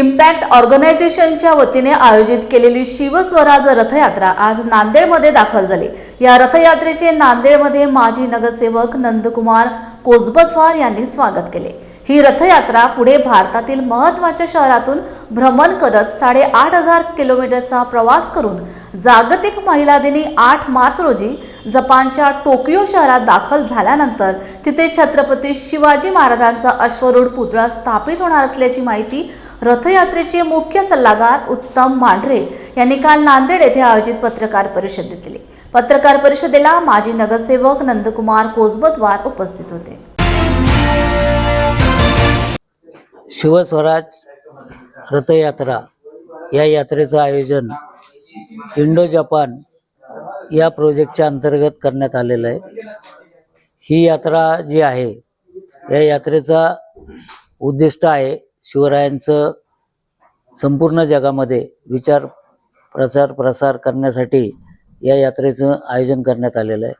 Impact ऑर्गनायझेशनच्या वतीने आयोजित केलेली शिवस्वराज रथयात्रा आज नांदेडमध्ये दाखल झाली. या रथयात्रेचे नांदेडमध्ये माजी नगरसेवक नंदकुमार कोसबतवार यांनी स्वागत केले. ही रथयात्रा पुढे भारतातील महत्त्वाच्या शहरातून भ्रमण करत साडेआठ हजार किलोमीटरचा प्रवास करून जागतिक महिला दिनी आठ मार्च रोजी जपानच्या टोकियो शहरात दाखल झाल्यानंतर तिथे छत्रपती शिवाजी महाराजांचा अश्वरूढ पुतळा स्थापित होणार असल्याची माहिती रथयात्रेचे मुख्य सल्लागार उत्तम मांढरे यांनी काल नांदेड येथे आयोजित पत्रकार परिषदेत दिली पत्रकार परिषदेला माजी नगरसेवक नंदकुमार कोसबतवार उपस्थित होते. शिवस्वराज रथयात्रा या यात्रेचं आयोजन इंडो जपान या प्रोजेक्टच्या अंतर्गत करण्यात आलेलं आहे. ही यात्रा जी आहे या यात्रेचा उद्दिष्ट आहे शिवरायांचं संपूर्ण जगामध्ये विचार प्रचार प्रसार करण्यासाठी या यात्रेचं आयोजन करण्यात आलेलं आहे.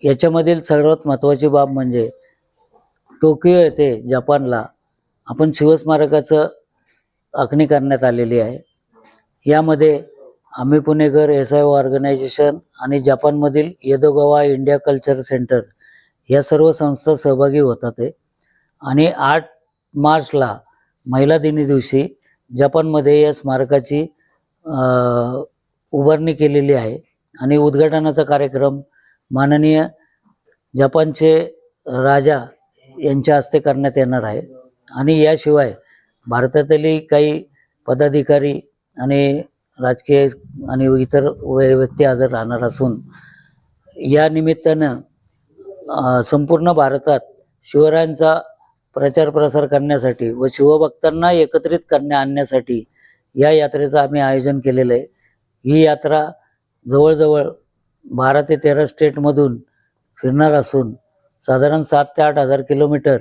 याच्यामधील सर्वात महत्त्वाची बाब म्हणजे टोकियो येथे जपानला आपण शिवस्मारकाचं आखणी करण्यात आलेली आहे. यामध्ये आम्ही पुणेकर एस आय ऑर्गनायझेशन आणि जपानमधील येदोगवा इंडिया कल्चर सेंटर या सर्व संस्था सहभागी होतात आहे आणि आठ मार्चला महिला दिनी दिवशी जपानमध्ये या स्मारकाची उभारणी केलेली आहे. आणि उद्घाटनाचा कार्यक्रम माननीय जपानचे राजा यांच्या हस्ते करण्यात येणार आहे. आणि याशिवाय भारतातली काही पदाधिकारी आणि राजकीय आणि इतर व्यक्ती हजर राहणार असून या निमित्तानं संपूर्ण भारतात शिवरायांचा प्रचार प्रसार करण्यासाठी व शिवभक्तांना एकत्रित करण्या आणण्यासाठी या यात्रेचं आम्ही आयोजन केलेलं आहे. ही यात्रा जवळजवळ बारा ते तेरा स्टेटमधून फिरणार असून साधारण सात ते आठ हजार किलोमीटर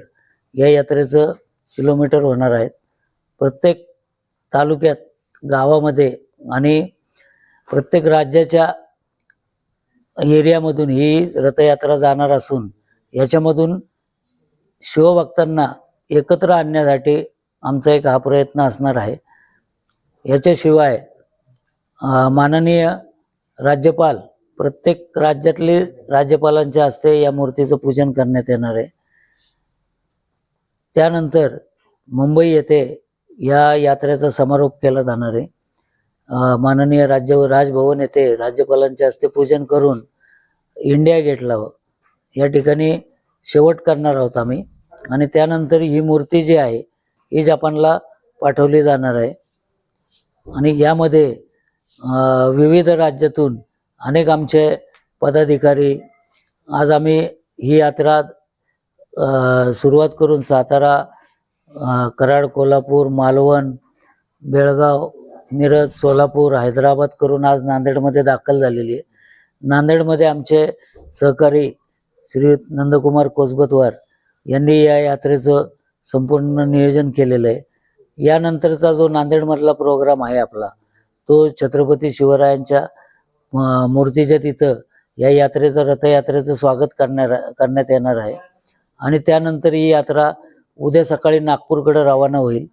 या यात्रेचं किलोमीटर होणार आहेत प्रत्येक तालुक्यात गावामध्ये आणि प्रत्येक राज्याच्या एरियामधून ही रथयात्रा जाणार असून याच्यामधून शिवभक्तांना एकत्र आणण्यासाठी आमचा एक हा प्रयत्न असणार आहे. याच्याशिवाय माननीय राज्यपाल प्रत्येक राज्यातले राज्यपालांच्या हस्ते या मूर्तीचं पूजन करण्यात येणार आहे. त्यानंतर मुंबई येथे या यात्रेचा समारोप केला जाणार आहे. माननीय राज्य राजभवन येथे राज्यपालांच्या हस्ते पूजन करून इंडिया गेटला या ठिकाणी शेवट करणार आहोत आम्ही. आणि त्यानंतर ही मूर्ती जी आहे ही जपानला पाठवली जाणार आहे. आणि यामध्ये विविध राज्यातून अनेक आमचे पदाधिकारी आज आम्ही ही यात्रा सुरुवात करून सातारा कराड कोल्हापूर मालवण बेळगाव मिरज सोलापूर हैदराबाद करून आज नांदेडमध्ये दाखल झालेली आहे. नांदेडमध्ये आमचे सहकारी श्री नंदकुमार कोसबतवार यांनी या यात्रेचं संपूर्ण नियोजन केलेलं आहे. यानंतरचा जो नांदेडमधला प्रोग्राम आहे आपला तो छत्रपती शिवरायांच्या मूर्तीच्या तिथं या यात्रेचं रथयात्रेचं स्वागत करणार करण्यात येणार आहे. आणि त्यानंतर ही यात्रा उद्या सकाळी नागपूरकडे रवाना होईल.